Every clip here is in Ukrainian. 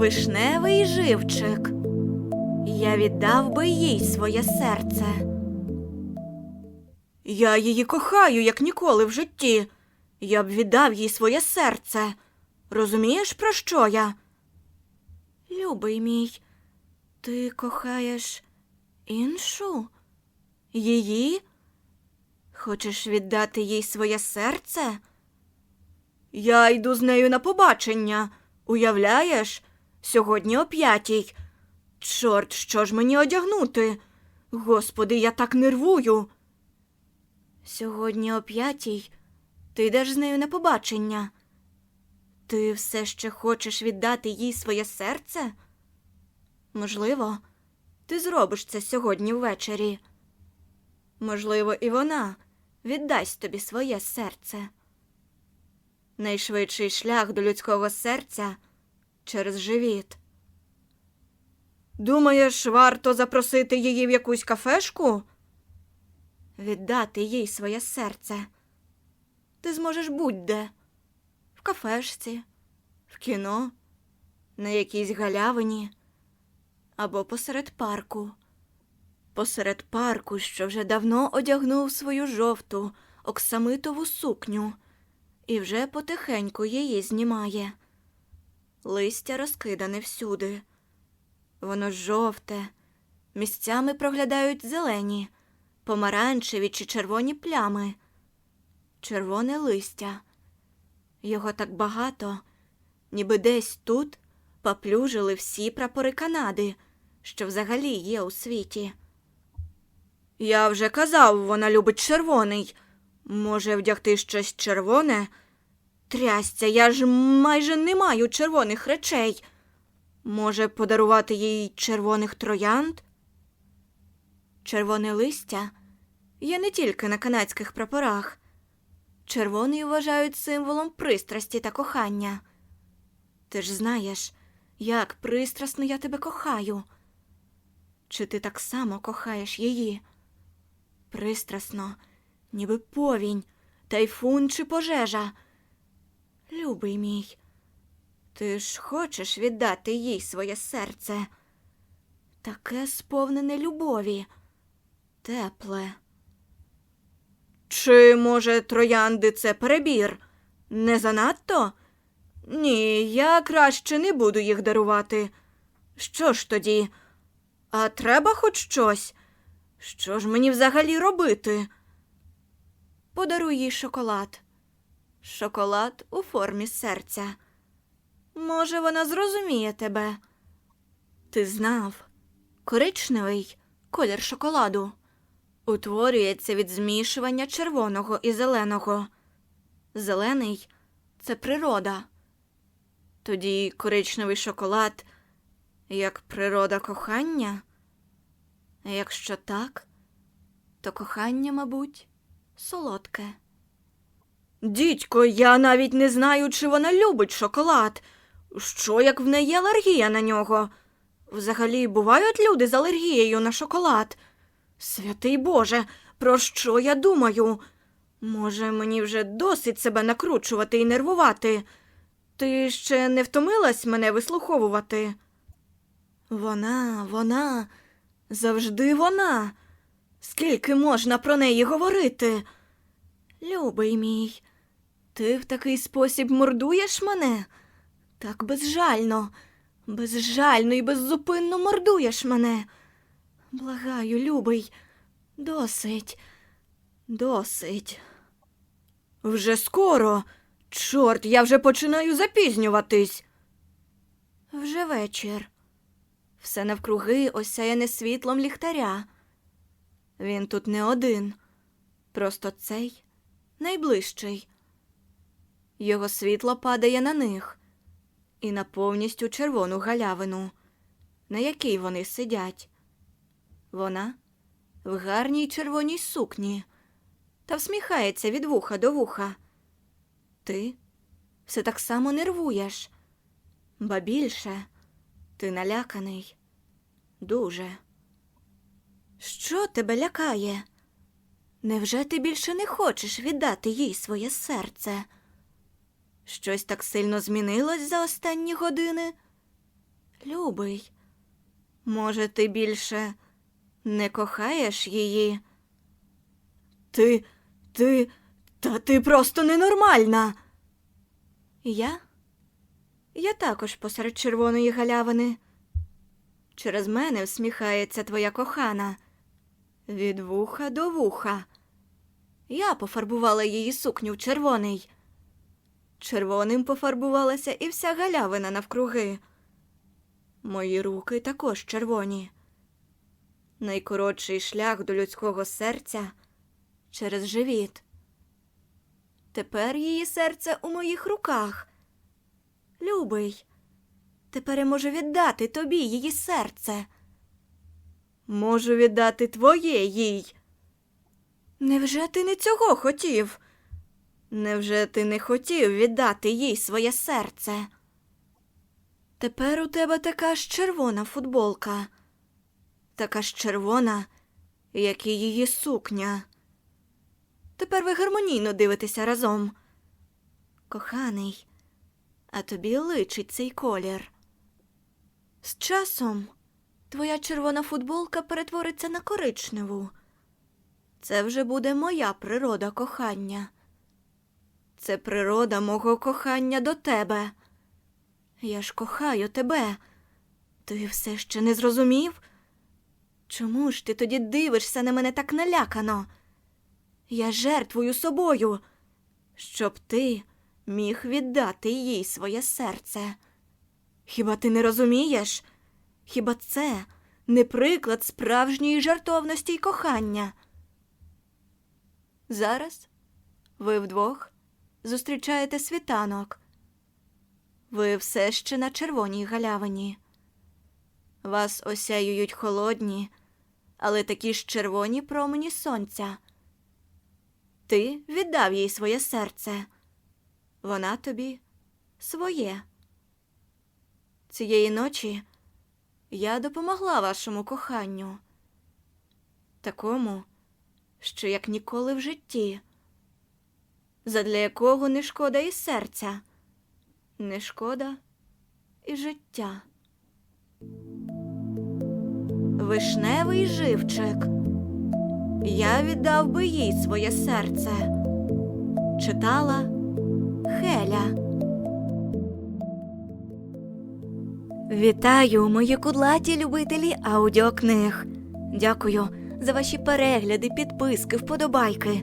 Вишневий живчик. Я віддав би їй своє серце. Я її кохаю, як ніколи в житті. Я б віддав їй своє серце. Розумієш, про що я? Любий мій, ти кохаєш іншу? Її? Хочеш віддати їй своє серце? Я йду з нею на побачення. Уявляєш? Сьогодні о п'ятій. Чорт, що ж мені одягнути? Господи, я так нервую. Сьогодні о п'ятій ти йдеш з нею на побачення. Ти все ще хочеш віддати їй своє серце? Можливо, ти зробиш це сьогодні ввечері. Можливо, і вона віддасть тобі своє серце. Найшвидший шлях до людського серця через живіт. Думаєш, варто запросити її в якусь кафешку? Віддати їй своє серце. Ти зможеш будь-де в кафешці, в кіно, на якійсь галявині або посеред парку. Посеред парку, що вже давно одягнув свою жовту оксамитову сукню і вже потихеньку її знімає. Листя розкидане всюди. Воно жовте, місцями проглядають зелені, помаранчеві чи червоні плями. Червоне листя. Його так багато, ніби десь тут поплюжили всі прапори Канади, що взагалі є у світі. Я вже казав, вона любить червоний. Може, вдягти щось червоне? Трясця, я ж майже не маю червоних речей. Може, подарувати їй червоних троянд? Червоне листя є не тільки на канадських прапорах. Червоний вважають символом пристрасті та кохання. Ти ж знаєш, як пристрасно я тебе кохаю. Чи ти так само кохаєш її? Пристрасно, ніби повінь, тайфун чи пожежа. Любий мій, ти ж хочеш віддати їй своє серце. Таке сповнене любові, тепле. Чи, може, троянди це перебір? Не занадто? Ні, я краще не буду їх дарувати. Що ж тоді? А треба хоч щось? Що ж мені взагалі робити? Подаруй їй шоколад. Шоколад у формі серця. Може, вона зрозуміє тебе. Ти знав, коричневий колір шоколаду утворюється від змішування червоного і зеленого. Зелений це природа. Тоді коричневий шоколад як природа кохання. Якщо так, то кохання, мабуть, солодке. Дідько, я навіть не знаю, чи вона любить шоколад. Що як в неї алергія на нього? Взагалі бувають люди з алергією на шоколад. Святий Боже, про що я думаю? Може, мені вже досить себе накручувати і нервувати. Ти ще не втомилась мене вислуховувати? Вона, вона, завжди вона. Скільки можна про неї говорити? Любий мій, ти в такий спосіб мордуєш мене? Так безжально, безжально і беззупинно мордуєш мене. Благаю, любий, досить, досить. Вже скоро. Чорт, я вже починаю запізнюватись. Вже вечір. Все навкруги осяяне світлом ліхтаря. Він тут не один, просто цей найближчий. Його світло падає на них і на повністю червону галявину, на якій вони сидять. Вона в гарній червоній сукні та всміхається від вуха до вуха. Ти все так само нервуєш, ба більше ти наляканий. Дуже. Що тебе лякає? Невже ти більше не хочеш віддати їй своє серце? Щось так сильно змінилось за останні години? Любий, може, ти більше не кохаєш її? Ти, ти, та ти просто ненормальна. Я? Я також посеред червоної галявини. Через мене всміхається твоя кохана. Від вуха до вуха. Я пофарбувала її сукню в червоний. Червоним пофарбувалася і вся галявина навкруги. Мої руки також червоні. Найкоротший шлях до людського серця через живіт. Тепер її серце у моїх руках. Любий, тепер я можу віддати тобі її серце. Можу віддати твоє їй. Невже ти не цього хотів? Невже ти не хотів віддати їй своє серце? Тепер у тебе така ж червона футболка, така ж червона, як і її сукня. Тепер ви гармонійно дивитеся разом. Коханий, а тобі личить цей колір. З часом твоя червона футболка перетвориться на коричневу. Це вже буде моя природа кохання. Це природа мого кохання до тебе. Я ж кохаю тебе. Ти все ще не зрозумів? Чому ж ти тоді дивишся на мене так налякано? Я жертвую собою, щоб ти міг віддати їй своє серце. Хіба ти не розумієш? Хіба це не приклад справжньої жартовності й кохання? Зараз ви вдвох зустрічаєте світанок. Ви все ще на червоній галявині. Вас осяюють холодні, але такі ж червоні промені сонця. Ти віддав їй своє серце, вона тобі своє. Цієї ночі я допомогла вашому коханню, такому, що як ніколи в житті, задля якого не шкода і серця, не шкода і життя. Вишневий живчик. Я віддав би їй своє серце. Читала Хеля. Вітаю, мої кудлаті любителі аудіокниг. Дякую за ваші перегляди, підписки, вподобайки,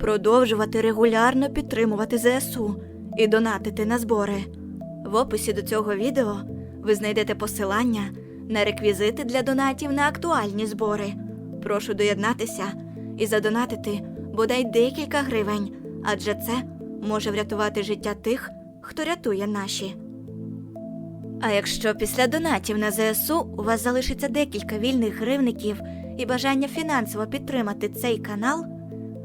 продовжувати регулярно підтримувати ЗСУ і донатити на збори. В описі до цього відео ви знайдете посилання на реквізити для донатів на актуальні збори. Прошу доєднатися і задонатити бодай декілька гривень, адже це може врятувати життя тих, хто рятує наші. А якщо після донатів на ЗСУ у вас залишиться декілька вільних гривників і бажання фінансово підтримати цей канал,